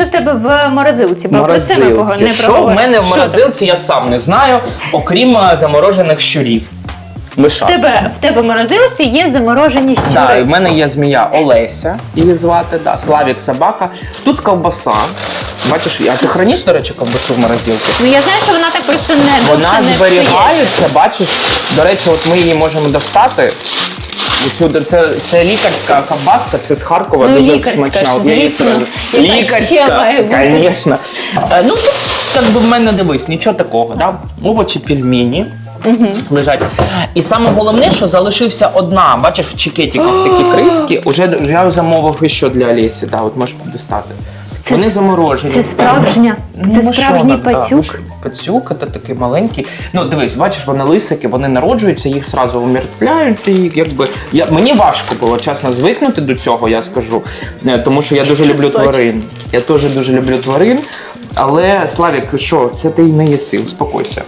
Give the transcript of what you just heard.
що в тебе в морозилці? Бо про це ми пого- не Що в проговорили. мене в Що там? морозилці, я сам не знаю, окрім е, заморожених щурів. В тебе, в тебе в морозилці є заморожені щури. Да, і в мене є змія Олеся, її звати, да, Славік собака. Тут ковбаса. Бачиш, а ти храниш, до речі, ковбасу в морозилці? Ну я знаю, що вона так просто не Вона довше не зберігається, бачиш. До речі, от ми її можемо достати. Цю, це, це лікарська ковбаска, це з Харкова, Ну, дуже лікарська смачна. ж, звісно. бути? звісно. Е, Ну, як би в мене дивись, нічого такого, да? овочі, пельмені. Лежать. І саме головне, що залишився одна. Бачиш, в чекетиках такі криски. Уже я замовив ще для Олесі. Да, от можеш дістати. Це Вони с- заморожені. Це справжня, Ну, це ну, справжній да, пацюк. да, Пацюк, це такий маленький. Ну, дивись, бачиш, вони лисики, вони народжуються, їх сразу умертвляють. І якби я мені важко було чесно звикнути до цього, я скажу. Е, Тому що я дуже люблю Точно. тварин. Я теж дуже люблю тварин. Але Славік, що, це ти й не їси, успокойся.